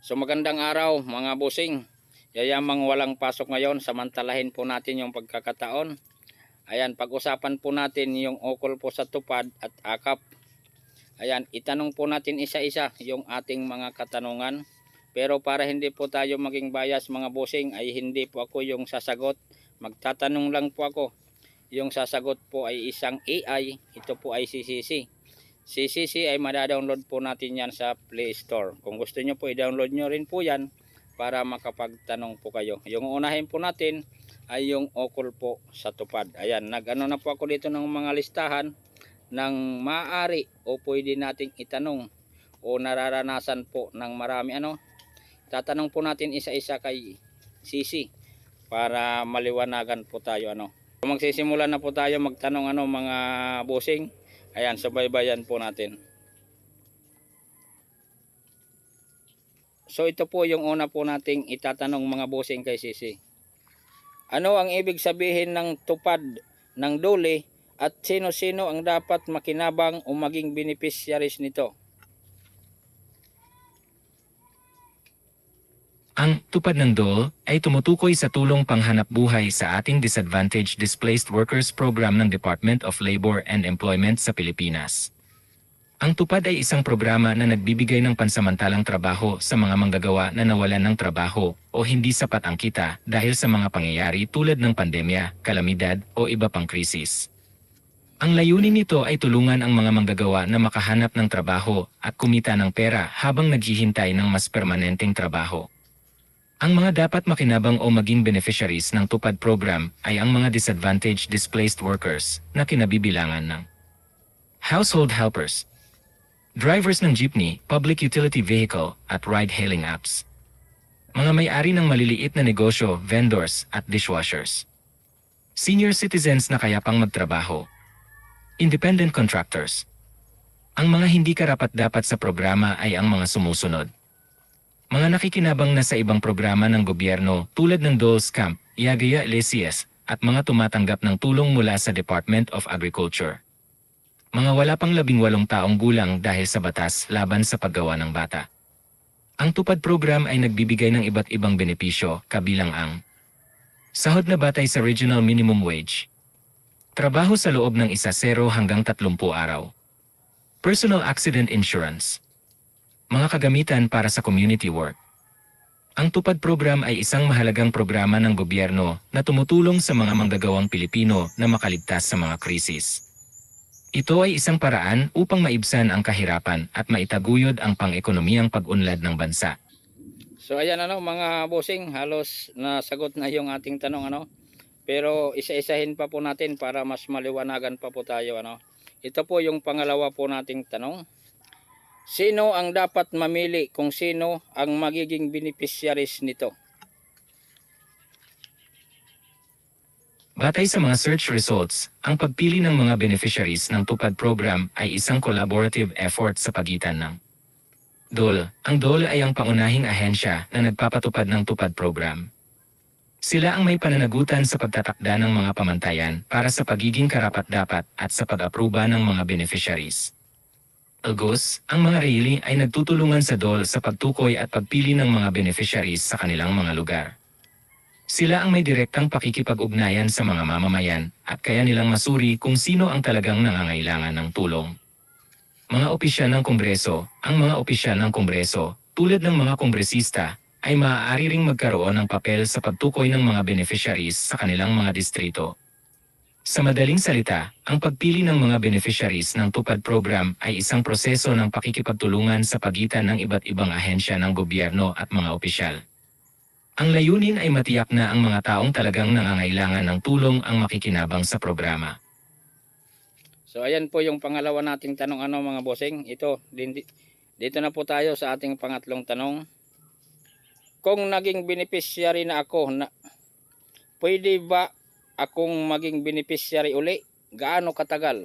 So magandang araw mga busing. Yayamang walang pasok ngayon, samantalahin po natin yung pagkakataon. Ayan, pag-usapan po natin yung ukol po sa tupad at akap. Ayan, itanong po natin isa-isa yung ating mga katanungan. Pero para hindi po tayo maging bias mga busing ay hindi po ako yung sasagot. Magtatanong lang po ako. Yung sasagot po ay isang AI. Ito po ay CCC. CCC ay madadownload po natin yan sa Play Store. Kung gusto nyo po i-download nyo rin po yan para makapagtanong po kayo. Yung unahin po natin ay yung okol po sa tupad. Ayan, nag-ano na po ako dito ng mga listahan ng maaari o pwede nating itanong o nararanasan po ng marami ano. Tatanong po natin isa-isa kay Sisi para maliwanagan po tayo ano. Magsisimula na po tayo magtanong ano mga busing. Ayan, subaybayan po natin. So ito po yung una po nating itatanong mga busing kay Sisi. Ano ang ibig sabihin ng tupad ng dole at sino-sino ang dapat makinabang o maging beneficiaries nito? Ang tupad ng DOL ay tumutukoy sa tulong panghanap buhay sa ating Disadvantaged Displaced Workers Program ng Department of Labor and Employment sa Pilipinas. Ang tupad ay isang programa na nagbibigay ng pansamantalang trabaho sa mga manggagawa na nawalan ng trabaho o hindi sapat ang kita dahil sa mga pangyayari tulad ng pandemya, kalamidad o iba pang krisis. Ang layunin nito ay tulungan ang mga manggagawa na makahanap ng trabaho at kumita ng pera habang naghihintay ng mas permanenteng trabaho. Ang mga dapat makinabang o maging beneficiaries ng tupad program ay ang mga disadvantaged displaced workers na kinabibilangan ng household helpers, drivers ng jeepney, public utility vehicle at ride-hailing apps, mga may-ari ng maliliit na negosyo, vendors at dishwashers, senior citizens na kaya pang magtrabaho, independent contractors. Ang mga hindi karapat-dapat sa programa ay ang mga sumusunod. Mga nakikinabang na sa ibang programa ng gobyerno tulad ng Dole's Camp, Iagaya LCS, at mga tumatanggap ng tulong mula sa Department of Agriculture. Mga wala pang labing walong taong gulang dahil sa batas laban sa paggawa ng bata. Ang tupad program ay nagbibigay ng iba't ibang benepisyo kabilang ang Sahod na batay sa Regional Minimum Wage Trabaho sa loob ng isa 0 hanggang 30 araw Personal Accident Insurance mga kagamitan para sa community work. Ang Tupad Program ay isang mahalagang programa ng gobyerno na tumutulong sa mga manggagawang Pilipino na makaligtas sa mga krisis. Ito ay isang paraan upang maibsan ang kahirapan at maitaguyod ang pang-ekonomiyang pag-unlad ng bansa. So ayan ano mga busing, halos nasagot na yung ating tanong ano. Pero isa-isahin pa po natin para mas maliwanagan pa po tayo ano. Ito po yung pangalawa po nating tanong. Sino ang dapat mamili kung sino ang magiging beneficiaries nito? Batay sa mga search results, ang pagpili ng mga beneficiaries ng Tupad Program ay isang collaborative effort sa pagitan ng DOL. Ang DOL ay ang pangunahing ahensya na nagpapatupad ng Tupad Program. Sila ang may pananagutan sa pagtatakda ng mga pamantayan para sa pagiging karapat-dapat at sa pag-apruba ng mga beneficiaries. Agos, ang mga rally ay nagtutulungan sa DOL sa pagtukoy at pagpili ng mga beneficiaries sa kanilang mga lugar. Sila ang may direktang pakikipag-ugnayan sa mga mamamayan at kaya nilang masuri kung sino ang talagang nangangailangan ng tulong. Mga opisyal ng Kongreso, ang mga opisyal ng Kongreso, tulad ng mga kongresista, ay maaari ring magkaroon ng papel sa pagtukoy ng mga beneficiaries sa kanilang mga distrito. Sa madaling salita, ang pagpili ng mga beneficiaries ng Tupad Program ay isang proseso ng pakikipagtulungan sa pagitan ng iba't ibang ahensya ng gobyerno at mga opisyal. Ang layunin ay matiyak na ang mga taong talagang nangangailangan ng tulong ang makikinabang sa programa. So ayan po yung pangalawa nating tanong ano mga bossing. Ito, dito na po tayo sa ating pangatlong tanong. Kung naging beneficiary na ako, na, pwede ba akong maging beneficiary uli? Gaano katagal?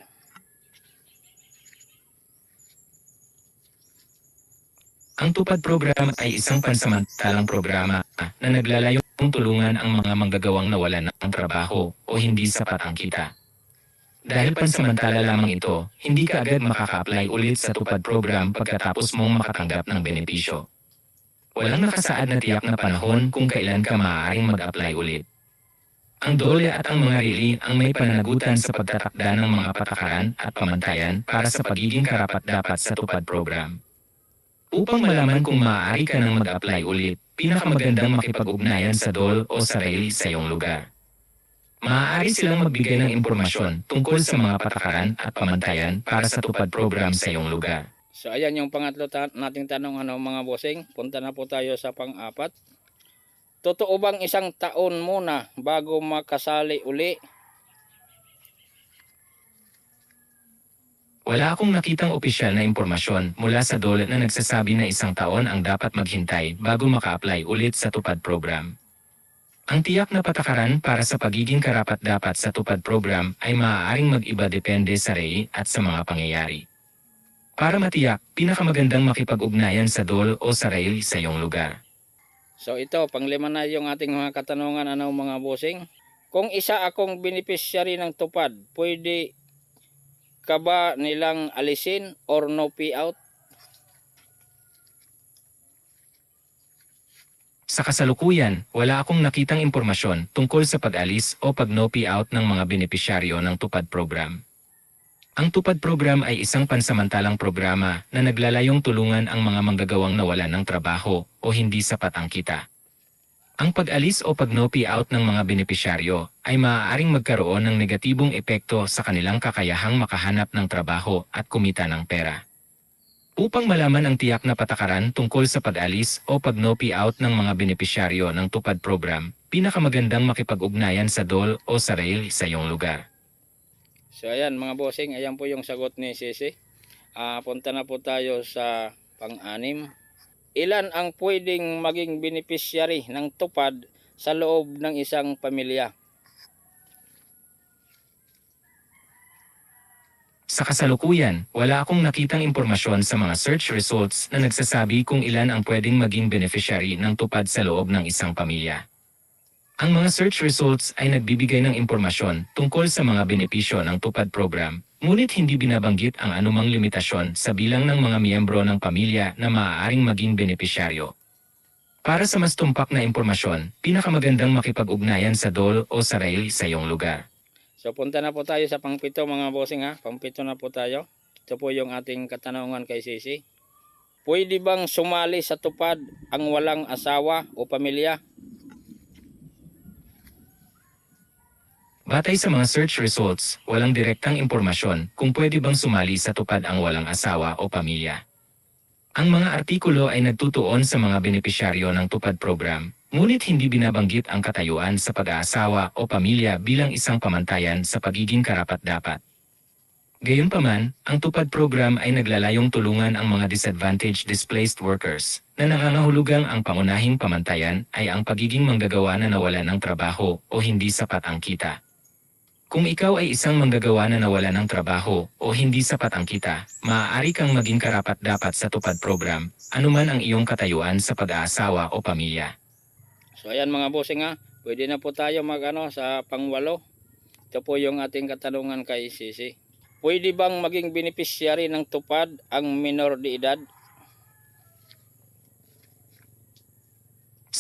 Ang Tupad Program ay isang pansamantalang programa na naglalayong tulungan ang mga manggagawang nawalan ng trabaho o hindi sapat ang kita. Dahil pansamantala lamang ito, hindi ka agad makaka-apply ulit sa Tupad Program pagkatapos mong makatanggap ng benepisyo. walang nakasaad na tiyak na panahon kung kailan ka maaaring mag-apply ulit. Ang DOLE at ang mga RILI ang may pananagutan sa pagtatakda ng mga patakaran at pamantayan para sa pagiging karapat-dapat sa tupad program. Upang malaman kung maaari ka nang mag-apply ulit, pinakamagandang makipag-ugnayan sa DOL o sa RILI sa iyong lugar. Maaari silang magbigay ng impormasyon tungkol sa mga patakaran at pamantayan para sa tupad program sa iyong lugar. So ayan yung pangatlo ta- nating tanong ano mga bossing. Punta na po tayo sa pang-apat. Totoo bang isang taon muna bago makasali uli? Wala akong nakitang opisyal na impormasyon mula sa DOLE na nagsasabi na isang taon ang dapat maghintay bago maka-apply ulit sa tupad program. Ang tiyak na patakaran para sa pagiging karapat-dapat sa tupad program ay maaaring mag-iba depende sa REI at sa mga pangyayari. Para matiyak, pinakamagandang makipag-ugnayan sa DOL o sa REI sa iyong lugar. So ito, panglima na yung ating mga katanungan ano mga bossing. Kung isa akong beneficiary ng tupad, pwede ka ba nilang alisin or no pay out? Sa kasalukuyan, wala akong nakitang impormasyon tungkol sa pag-alis o pag-no out ng mga benepisyaryo ng tupad program. Ang tupad program ay isang pansamantalang programa na naglalayong tulungan ang mga manggagawang nawalan ng trabaho o hindi sapat ang kita. Ang pag-alis o pag-no out ng mga benepisyaryo ay maaaring magkaroon ng negatibong epekto sa kanilang kakayahang makahanap ng trabaho at kumita ng pera. Upang malaman ang tiyak na patakaran tungkol sa pag-alis o pag-no out ng mga benepisyaryo ng tupad program, pinakamagandang makipag-ugnayan sa DOL o sa RAIL sa iyong lugar. So ayan mga bossing, ayan po yung sagot ni Sisi. Ah, punta na po tayo sa pang-anim. Ilan ang pwedeng maging beneficiary ng tupad sa loob ng isang pamilya? Sa kasalukuyan, wala akong nakitang impormasyon sa mga search results na nagsasabi kung ilan ang pwedeng maging beneficiary ng tupad sa loob ng isang pamilya. Ang mga search results ay nagbibigay ng impormasyon tungkol sa mga benepisyo ng tupad program, ngunit hindi binabanggit ang anumang limitasyon sa bilang ng mga miyembro ng pamilya na maaaring maging benepisyaryo. Para sa mas tumpak na impormasyon, pinakamagandang makipag-ugnayan sa DOL o sa RAIL sa iyong lugar. So punta na po tayo sa pangpito mga bossing ha. Pangpito na po tayo. Ito po yung ating katanungan kay Sisi. Pwede bang sumali sa tupad ang walang asawa o pamilya? Batay sa mga search results, walang direktang impormasyon kung pwede bang sumali sa tupad ang walang asawa o pamilya. Ang mga artikulo ay nagtutuon sa mga benepisyaryo ng tupad program, ngunit hindi binabanggit ang katayuan sa pag-aasawa o pamilya bilang isang pamantayan sa pagiging karapat-dapat. Gayunpaman, ang tupad program ay naglalayong tulungan ang mga disadvantaged displaced workers na nangangahulugang ang pangunahing pamantayan ay ang pagiging manggagawa na nawalan ng trabaho o hindi sapat ang kita. Kung ikaw ay isang manggagawa na nawala ng trabaho o hindi sapat ang kita, maaari kang maging karapat-dapat sa tupad program, anuman ang iyong katayuan sa pag-aasawa o pamilya. So ayan mga bossing ha. Pwede na po tayo magano sa pangwalo. Ito po yung ating katanungan kay Sisi. Pwede bang maging beneficiary ng tupad ang minor de edad?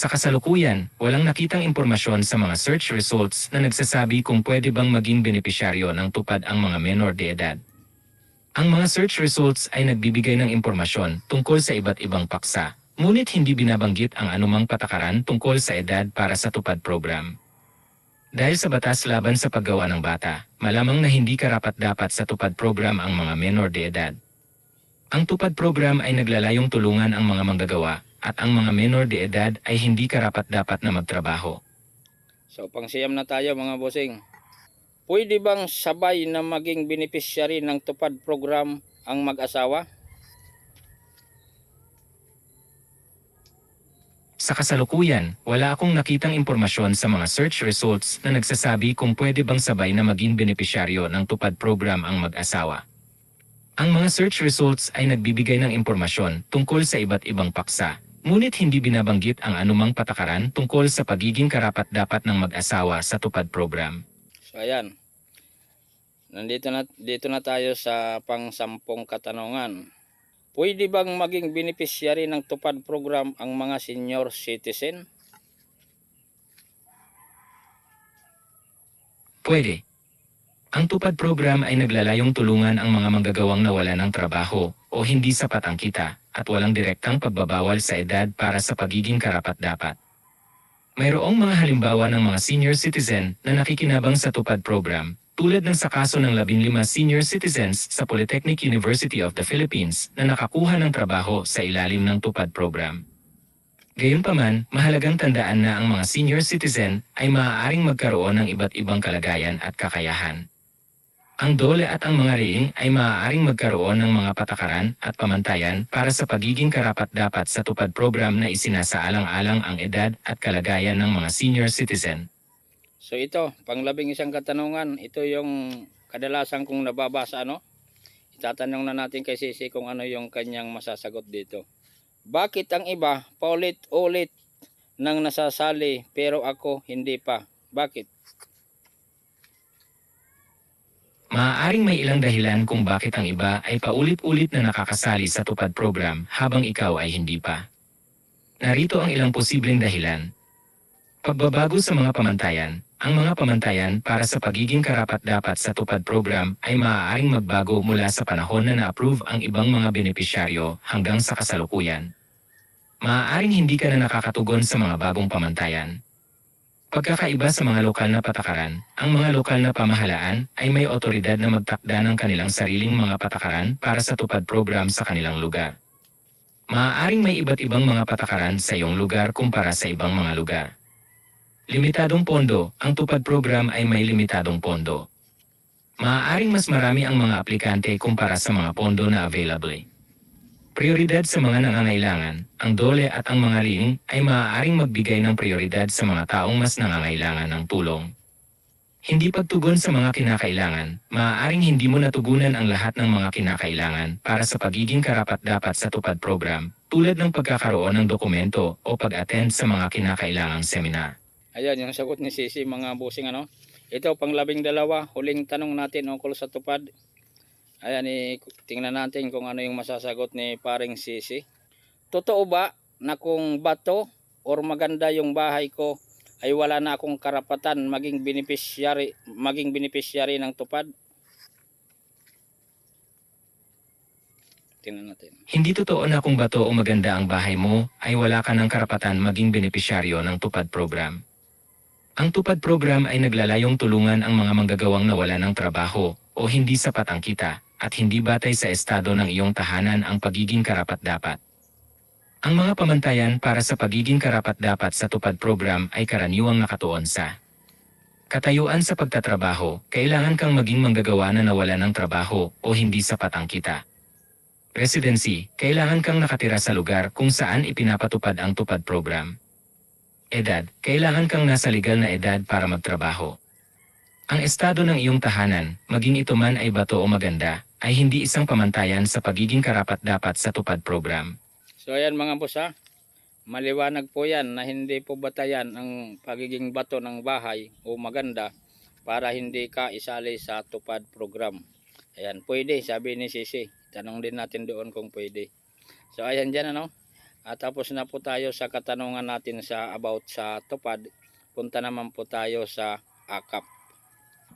Sa kasalukuyan, walang nakitang impormasyon sa mga search results na nagsasabi kung pwede bang maging benepisyaryo ng tupad ang mga menor de edad. Ang mga search results ay nagbibigay ng impormasyon tungkol sa iba't ibang paksa, ngunit hindi binabanggit ang anumang patakaran tungkol sa edad para sa tupad program. Dahil sa batas laban sa paggawa ng bata, malamang na hindi karapat-dapat sa tupad program ang mga menor de edad. Ang tupad program ay naglalayong tulungan ang mga manggagawa at ang mga menor de edad ay hindi karapat-dapat na magtrabaho. So pangsiyam na tayo mga bossing. Pwede bang sabay na maging beneficiary ng tupad program ang mag-asawa? Sa kasalukuyan, wala akong nakitang impormasyon sa mga search results na nagsasabi kung pwede bang sabay na maging benepisyaryo ng tupad program ang mag-asawa. Ang mga search results ay nagbibigay ng impormasyon tungkol sa iba't ibang paksa, ngunit hindi binabanggit ang anumang patakaran tungkol sa pagiging karapat-dapat ng mag-asawa sa tupad program. So ayan. Nandito na dito na tayo sa pangsampung katanungan. Pwede bang maging beneficiary ng tupad program ang mga senior citizen? Pwede. Ang tupad program ay naglalayong tulungan ang mga manggagawang nawala ng trabaho o hindi sapat ang kita at walang direktang pagbabawal sa edad para sa pagiging karapat-dapat. Mayroong mga halimbawa ng mga senior citizen na nakikinabang sa tupad program tulad ng sa kaso ng 15 senior citizens sa Polytechnic University of the Philippines na nakakuha ng trabaho sa ilalim ng tupad program. Gayunpaman, mahalagang tandaan na ang mga senior citizen ay maaaring magkaroon ng iba't ibang kalagayan at kakayahan. Ang dole at ang mga riing ay maaaring magkaroon ng mga patakaran at pamantayan para sa pagiging karapat-dapat sa tupad program na isinasaalang-alang ang edad at kalagayan ng mga senior citizen. So ito, panglabing isang katanungan, ito yung kadalasan kong nababasa, ano? Itatanong na natin kay Sisi kung ano yung kanyang masasagot dito. Bakit ang iba paulit-ulit nang nasasali pero ako hindi pa? Bakit? Maaaring may ilang dahilan kung bakit ang iba ay paulit-ulit na nakakasali sa tupad program habang ikaw ay hindi pa. Narito ang ilang posibleng dahilan. Pagbabago sa mga pamantayan. Ang mga pamantayan para sa pagiging karapat-dapat sa tupad program ay maaaring magbago mula sa panahon na na-approve ang ibang mga benepisyaryo hanggang sa kasalukuyan. Maaaring hindi ka na nakakatugon sa mga bagong pamantayan. Pagkakaiba sa mga lokal na patakaran, ang mga lokal na pamahalaan ay may otoridad na magtakda ng kanilang sariling mga patakaran para sa tupad program sa kanilang lugar. Maaaring may iba't ibang mga patakaran sa iyong lugar kumpara sa ibang mga lugar. Limitadong pondo, ang tupad program ay may limitadong pondo. Maaaring mas marami ang mga aplikante kumpara sa mga pondo na available. Prioridad sa mga nangangailangan, ang dole at ang mga ring ay maaaring magbigay ng prioridad sa mga taong mas nangangailangan ng tulong. Hindi pagtugon sa mga kinakailangan, maaaring hindi mo natugunan ang lahat ng mga kinakailangan para sa pagiging karapat-dapat sa tupad program, tulad ng pagkakaroon ng dokumento o pag-attend sa mga kinakailangang seminar. Ayan, yung sagot ni Sisi, mga busing ano. Ito, panglabing dalawa, huling tanong natin ukol sa tupad. Ayan, eh, tingnan natin kung ano yung masasagot ni paring Sisi. Totoo ba na kung bato or maganda yung bahay ko ay wala na akong karapatan maging beneficiary maging beneficiary ng tupad? Tingnan natin. Hindi totoo na kung bato o maganda ang bahay mo, ay wala ka ng karapatan maging benepisyaryo ng tupad program. Ang tupad program ay naglalayong tulungan ang mga manggagawang nawala ng trabaho o hindi sapat ang kita at hindi batay sa estado ng iyong tahanan ang pagiging karapat-dapat. Ang mga pamantayan para sa pagiging karapat-dapat sa tupad program ay karaniwang nakatuon sa Katayuan sa pagtatrabaho, kailangan kang maging manggagawa na nawala ng trabaho o hindi sapat ang kita. Residency, kailangan kang nakatira sa lugar kung saan ipinapatupad ang tupad program. Edad, kailangan kang nasa legal na edad para magtrabaho. Ang estado ng iyong tahanan, maging ito man ay bato o maganda, ay hindi isang pamantayan sa pagiging karapat-dapat sa tupad program. So ayan mga boss ha, maliwanag po yan na hindi po batayan ang pagiging bato ng bahay o maganda para hindi ka isali sa tupad program. Ayan, pwede, sabi ni Sisi. Tanong din natin doon kung pwede. So ayan dyan ano. At tapos na po tayo sa katanungan natin sa about sa tupad. Punta naman po tayo sa akap.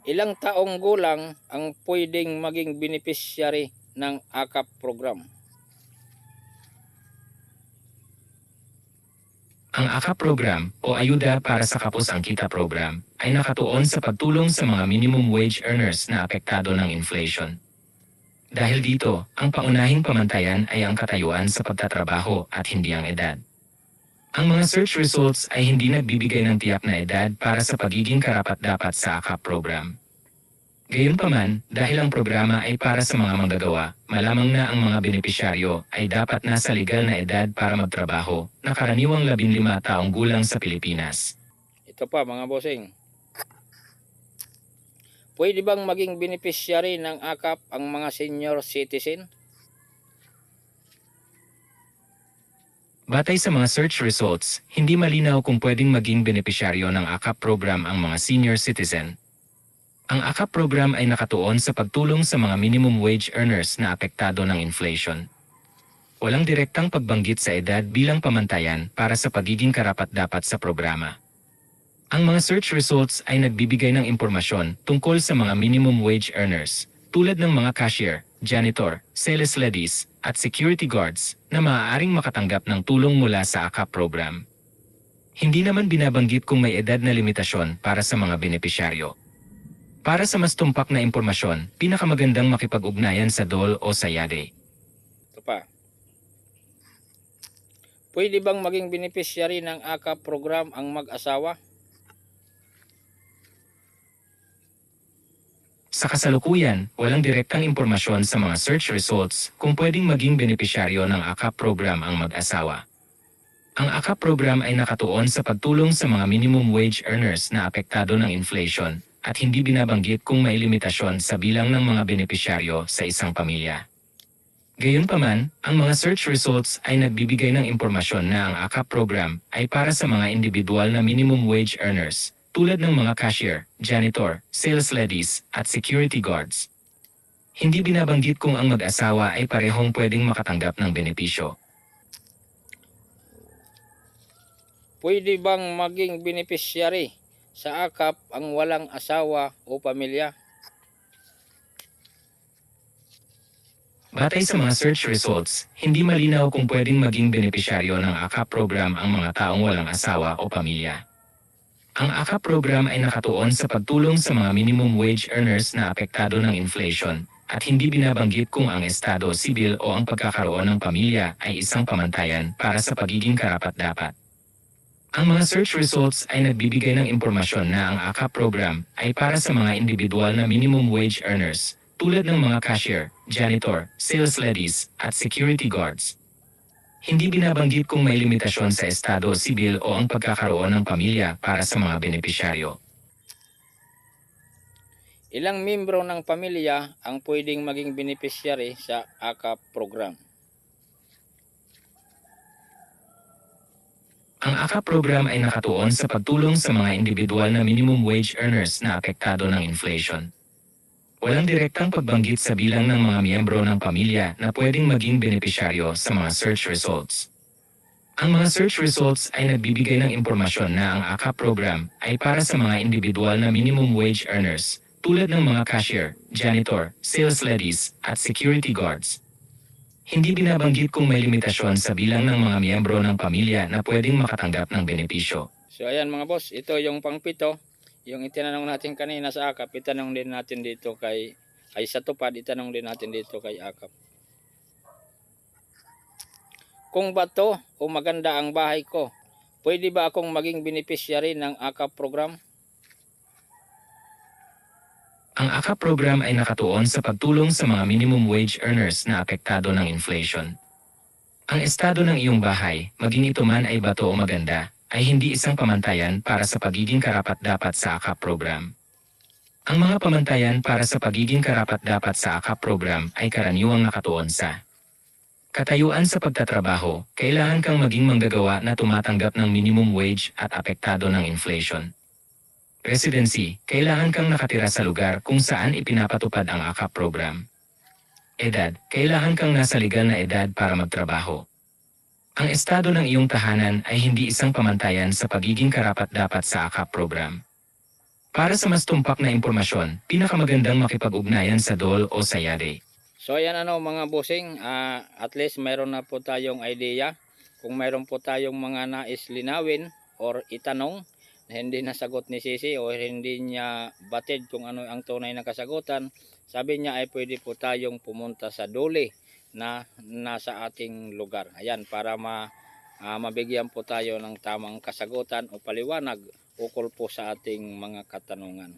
Ilang taong gulang ang pwedeng maging beneficiary ng akap program? Ang AKA program o Ayuda para sa Kapos ang Kita program ay nakatuon sa pagtulong sa mga minimum wage earners na apektado ng inflation. Dahil dito, ang paunahing pamantayan ay ang katayuan sa pagtatrabaho at hindi ang edad. Ang mga search results ay hindi nagbibigay ng tiyak na edad para sa pagiging karapat-dapat sa AKA program. Gayunpaman, dahil ang programa ay para sa mga manggagawa, malamang na ang mga benepisyaryo ay dapat nasa legal na edad para magtrabaho, na karaniwang 15 taong gulang sa Pilipinas. Ito pa mga bossing. Pwede bang maging beneficiary ng AKAP ang mga senior citizen? Batay sa mga search results, hindi malinaw kung pwedeng maging benepisyaryo ng AKAP program ang mga senior citizen. Ang AKAP program ay nakatuon sa pagtulong sa mga minimum wage earners na apektado ng inflation. walang direktang pagbanggit sa edad bilang pamantayan para sa pagiging karapat-dapat sa programa. Ang mga search results ay nagbibigay ng impormasyon tungkol sa mga minimum wage earners, tulad ng mga cashier, janitor, sales ladies, at security guards na maaaring makatanggap ng tulong mula sa AKAP program. Hindi naman binabanggit kung may edad na limitasyon para sa mga benepisyaryo. Para sa mas tumpak na impormasyon, pinakamagandang makipag-ugnayan sa DOL o sa YADE. Ito pa. Pwede bang maging beneficiary ng AKAP program ang mag-asawa? Sa kasalukuyan, walang direktang impormasyon sa mga search results kung pwedeng maging benepisyaryo ng AKAP program ang mag-asawa. Ang AKAP program ay nakatuon sa pagtulong sa mga minimum wage earners na apektado ng inflation at hindi binabanggit kung may limitasyon sa bilang ng mga benepisyaryo sa isang pamilya. Gayunpaman, ang mga search results ay nagbibigay ng impormasyon na ang AKAP program ay para sa mga individual na minimum wage earners tulad ng mga cashier, janitor, sales ladies, at security guards. Hindi binabanggit kung ang mag-asawa ay parehong pwedeng makatanggap ng benepisyo. Pwede bang maging beneficiary sa AKAP ang walang asawa o pamilya? Batay sa mga search results, hindi malinaw kung pwedeng maging benepisyaryo ng AKAP program ang mga taong walang asawa o pamilya. Ang AKAP program ay nakatuon sa pagtulong sa mga minimum wage earners na apektado ng inflation at hindi binabanggit kung ang estado sibil o ang pagkakaroon ng pamilya ay isang pamantayan para sa pagiging karapat-dapat. Ang mga search results ay nagbibigay ng impormasyon na ang AKAP program ay para sa mga individual na minimum wage earners tulad ng mga cashier, janitor, sales ladies, at security guards. Hindi binabanggit kung may limitasyon sa estado sibil o ang pagkakaroon ng pamilya para sa mga benepisyaryo. Ilang membro ng pamilya ang pwedeng maging beneficiary sa AKAP program? Ang AKA program ay nakatuon sa pagtulong sa mga individual na minimum wage earners na apektado ng inflation. Walang direktang pagbanggit sa bilang ng mga miyembro ng pamilya na pwedeng maging benepisyaryo sa mga search results. Ang mga search results ay nagbibigay ng impormasyon na ang AKA program ay para sa mga individual na minimum wage earners tulad ng mga cashier, janitor, sales ladies, at security guards. Hindi binabanggit kung may limitasyon sa bilang ng mga miyembro ng pamilya na pwedeng makatanggap ng benepisyo. So ayan mga boss, ito yung pangpito. Yung itinanong natin kanina sa AKAP, itanong din natin dito kay ay sa tupad, itanong din natin dito kay AKAP. Kung bato o maganda ang bahay ko, pwede ba akong maging beneficiary ng AKAP program? Ang AKA program ay nakatuon sa pagtulong sa mga minimum wage earners na apektado ng inflation. Ang estado ng iyong bahay, maging ito man ay bato o maganda, ay hindi isang pamantayan para sa pagiging karapat-dapat sa AKA program. Ang mga pamantayan para sa pagiging karapat-dapat sa AKA program ay karaniwang nakatuon sa Katayuan sa pagtatrabaho, kailangan kang maging manggagawa na tumatanggap ng minimum wage at apektado ng inflation. Residency, kailangan kang nakatira sa lugar kung saan ipinapatupad ang AKAP program. Edad, kailangan kang nasa legal na edad para magtrabaho. Ang estado ng iyong tahanan ay hindi isang pamantayan sa pagiging karapat-dapat sa AKAP program. Para sa mas tumpak na impormasyon, pinakamagandang makipag-ugnayan sa DOL o sa YADE. So ayan ano mga bossing, ah, at least mayroon na po tayong idea. Kung mayroon po tayong mga nais linawin or itanong na hindi nasagot ni Sisi o hindi niya batid kung ano ang tunay na kasagutan, sabi niya ay pwede po tayong pumunta sa dole na nasa ating lugar. Ayan, para ma, ah, mabigyan po tayo ng tamang kasagutan o paliwanag ukol po sa ating mga katanungan.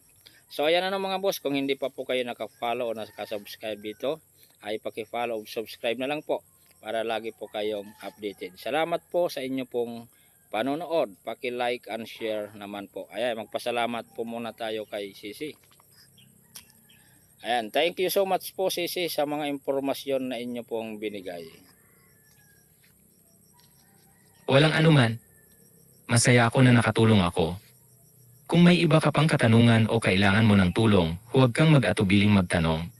So ayan na mga boss, kung hindi pa po kayo naka-follow o nakasubscribe dito, ay paki-follow o subscribe na lang po para lagi po kayong updated. Salamat po sa inyo pong panonood. Paki-like and share naman po. Ayan, magpasalamat po muna tayo kay Sisi. Ayan, thank you so much po Sisi sa mga impormasyon na inyo pong binigay. Walang anuman. Masaya ako na nakatulong ako. Kung may iba ka pang katanungan o kailangan mo ng tulong, huwag kang mag-atubiling magtanong.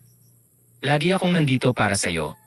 Lagi akong nandito para sa iyo.